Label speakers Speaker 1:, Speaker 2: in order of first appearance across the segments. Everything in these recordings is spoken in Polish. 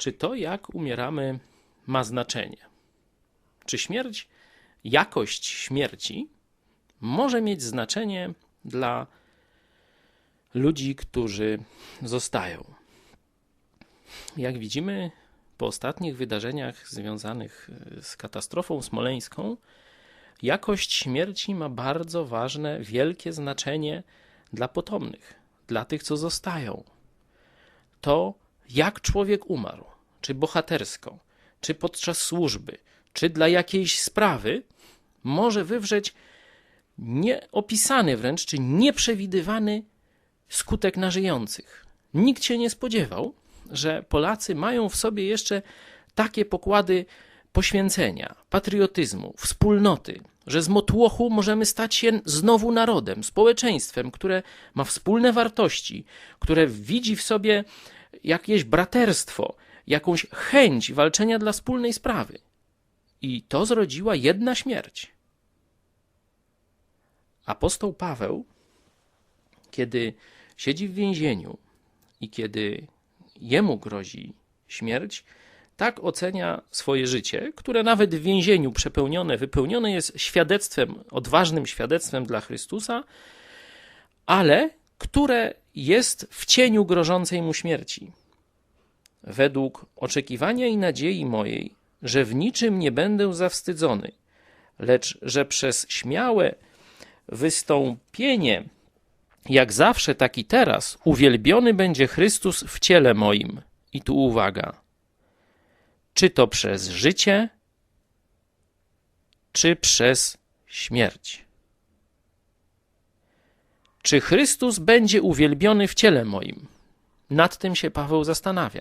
Speaker 1: czy to, jak umieramy, ma znaczenie? Czy śmierć, jakość śmierci może mieć znaczenie dla ludzi, którzy zostają? Jak widzimy, po ostatnich wydarzeniach związanych z katastrofą smoleńską, jakość śmierci ma bardzo ważne, wielkie znaczenie dla potomnych, dla tych, co zostają. To, jak człowiek umarł, czy bohatersko, czy podczas służby, czy dla jakiejś sprawy, może wywrzeć nieopisany wręcz, czy nieprzewidywany skutek na żyjących. Nikt się nie spodziewał, że Polacy mają w sobie jeszcze takie pokłady poświęcenia, patriotyzmu, wspólnoty, że z motłochu możemy stać się znowu narodem, społeczeństwem, które ma wspólne wartości, które widzi w sobie jakieś braterstwo, jakąś chęć walczenia dla wspólnej sprawy. I to zrodziła jedna śmierć. Apostoł Paweł, kiedy siedzi w więzieniu i kiedy jemu grozi śmierć, tak ocenia swoje życie, które nawet w więzieniu przepełnione, wypełnione jest świadectwem, odważnym świadectwem dla Chrystusa, ale które jest w cieniu grożącej mu śmierci. Według oczekiwania i nadziei mojej, że w niczym nie będę zawstydzony, lecz że przez śmiałe wystąpienie, jak zawsze, tak i teraz, uwielbiony będzie Chrystus w ciele moim. I tu uwaga czy to przez życie, czy przez śmierć. Czy Chrystus będzie uwielbiony w ciele moim? Nad tym się Paweł zastanawia.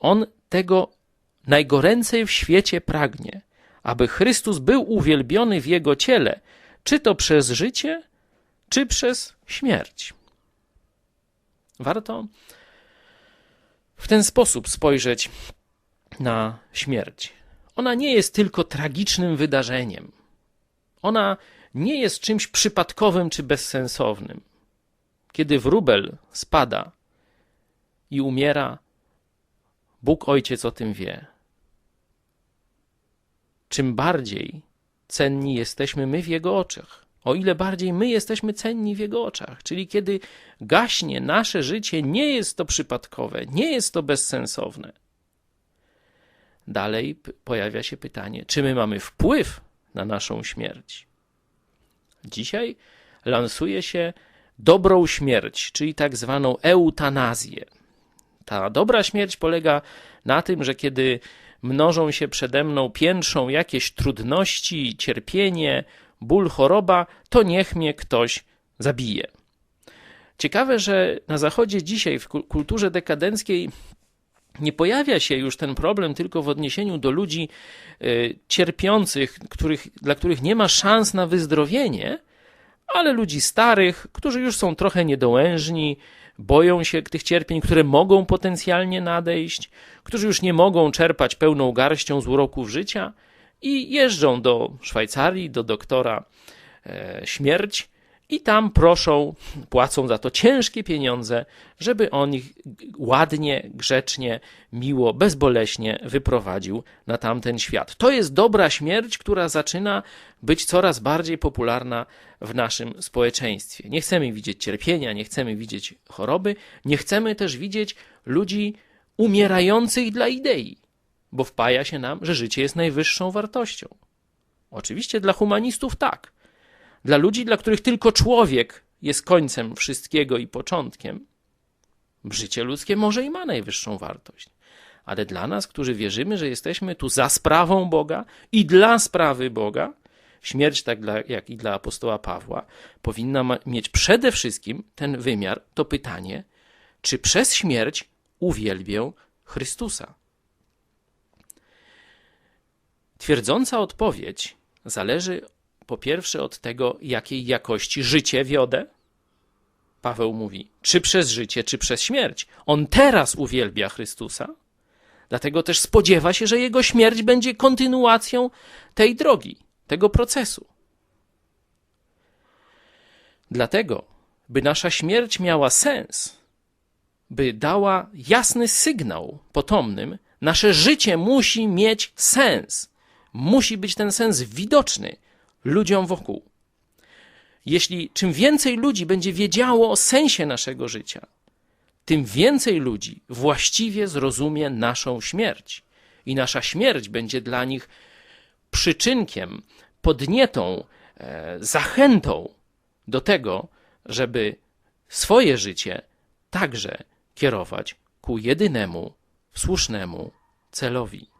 Speaker 1: On tego najgoręcej w świecie pragnie, aby Chrystus był uwielbiony w jego ciele, czy to przez życie, czy przez śmierć. Warto w ten sposób spojrzeć na śmierć. Ona nie jest tylko tragicznym wydarzeniem. Ona nie jest czymś przypadkowym czy bezsensownym. Kiedy wróbel spada i umiera, Bóg Ojciec o tym wie. Czym bardziej cenni jesteśmy my w Jego oczach, o ile bardziej my jesteśmy cenni w Jego oczach. Czyli kiedy gaśnie nasze życie, nie jest to przypadkowe, nie jest to bezsensowne dalej pojawia się pytanie, czy my mamy wpływ na naszą śmierć. Dzisiaj lansuje się dobrą śmierć, czyli tak zwaną eutanazję. Ta dobra śmierć polega na tym, że kiedy mnożą się przede mną, piętrzą jakieś trudności, cierpienie, ból, choroba, to niech mnie ktoś zabije. Ciekawe, że na Zachodzie dzisiaj w kulturze dekadenckiej nie pojawia się już ten problem tylko w odniesieniu do ludzi y, cierpiących, których, dla których nie ma szans na wyzdrowienie, ale ludzi starych, którzy już są trochę niedołężni, boją się tych cierpień, które mogą potencjalnie nadejść, którzy już nie mogą czerpać pełną garścią z uroków życia i jeżdżą do Szwajcarii, do doktora e, śmierć i tam proszą, płacą za to ciężkie pieniądze, żeby on ich ładnie, grzecznie, miło, bezboleśnie wyprowadził na tamten świat. To jest dobra śmierć, która zaczyna być coraz bardziej popularna w naszym społeczeństwie. Nie chcemy widzieć cierpienia, nie chcemy widzieć choroby, nie chcemy też widzieć ludzi umierających dla idei, bo wpaja się nam, że życie jest najwyższą wartością. Oczywiście dla humanistów tak dla ludzi, dla których tylko człowiek jest końcem wszystkiego i początkiem, życie ludzkie może i ma najwyższą wartość. Ale dla nas, którzy wierzymy, że jesteśmy tu za sprawą Boga i dla sprawy Boga, śmierć, tak dla, jak i dla apostoła Pawła, powinna mieć przede wszystkim ten wymiar, to pytanie, czy przez śmierć uwielbię Chrystusa. Twierdząca odpowiedź zależy po pierwsze od tego, jakiej jakości życie wiodę. Paweł mówi, czy przez życie, czy przez śmierć. On teraz uwielbia Chrystusa, dlatego też spodziewa się, że jego śmierć będzie kontynuacją tej drogi, tego procesu. Dlatego, by nasza śmierć miała sens, by dała jasny sygnał potomnym, nasze życie musi mieć sens. Musi być ten sens widoczny ludziom wokół. Jeśli czym więcej ludzi będzie wiedziało o sensie naszego życia, tym więcej ludzi właściwie zrozumie naszą śmierć. I nasza śmierć będzie dla nich przyczynkiem, podnietą, e, zachętą do tego, żeby swoje życie także kierować ku jedynemu, słusznemu celowi.